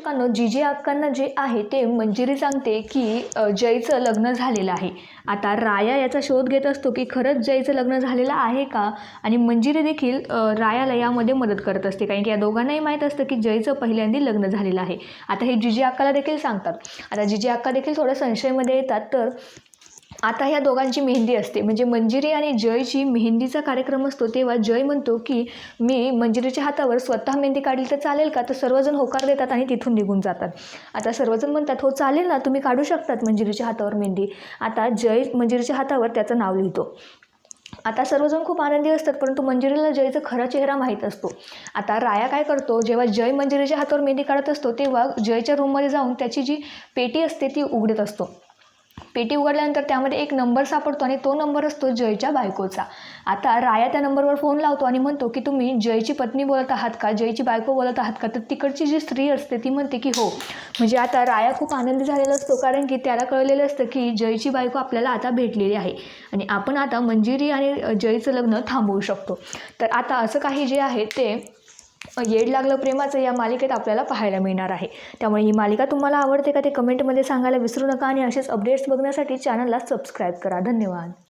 प्रेक्षकांनो जीजी अक्कांना जे आहे ते मंजिरी सांगते की जयचं लग्न झालेलं आहे. आता राया याचा शोध घेत असतो की खरंच जयचं लग्न झालेलं आहे का? आणि मंजिरी देखील रायाला यामध्ये मदत करत असते. कारण की या दोघांनाही माहीत असतं की जयचं पहिल्यांदा लग्न झालेलं आहे. आता हे जिजी अक्काला देखील सांगतात. आता जिजी अक्का देखील थोडं संशयमध्ये येतात तर आता ह्या दोघांची मेहंदी असते. म्हणजे मंजिरी आणि जयची मेहंदीचा कार्यक्रम असतो तेव्हा जय म्हणतो की मी मंजिरीच्या हातावर स्वतः मेहंदी काढली तर चालेल का? तर सर्वजण होकार देतात आणि तिथून निघून जातात. आता सर्वजण म्हणतात हो चालेल ना तुम्ही काढू शकतात मंजिरीच्या हातावर मेहंदी. आता जय मंजिरीच्या हातावर त्याचं नाव लिहितो. आता सर्वजण खूप आनंदी असतात परंतु मंजिरीला जयचा खरा चेहरा माहीत असतो. आता राया काय करतो जेव्हा जय मंजिरीच्या हातावर मेहंदी काढत असतो तेव्हा जयच्या रूममध्ये जाऊन त्याची जी पेटी असते ती उघडत असतो. पेटी उघडल्यानंतर त्यामध्ये एक नंबर सापडतो आणि तो नंबर असतो जयच्या बायकोचा. आता राया त्या नंबरवर फोन लावतो आणि म्हणतो की तुम्ही जयची पत्नी बोलत आहात का? जयची बायको बोलत आहात का? तर तिकडची जी स्त्री असते ती म्हणते की हो. म्हणजे आता राया खूप आनंदी झालेला असतो कारण की त्याला कळलेलं असतं की जयची बायको आपल्याला आता भेटलेली आहे. आणि आपण आता मंजिरी आणि जयचं लग्न थांबवू शकतो. तर आता असं काही जे आहे ते येड लागलं प्रेमाचं या मालिकेत आपल्याला पाहायला मिळणार आहे. त्यामुळे ही मालिका तुम्हाला आवडते का ते कमेंटमध्ये सांगायला विसरू नका आणि असेच अपडेट्स बघण्यासाठी चॅनलला सबस्क्राईब करा. धन्यवाद.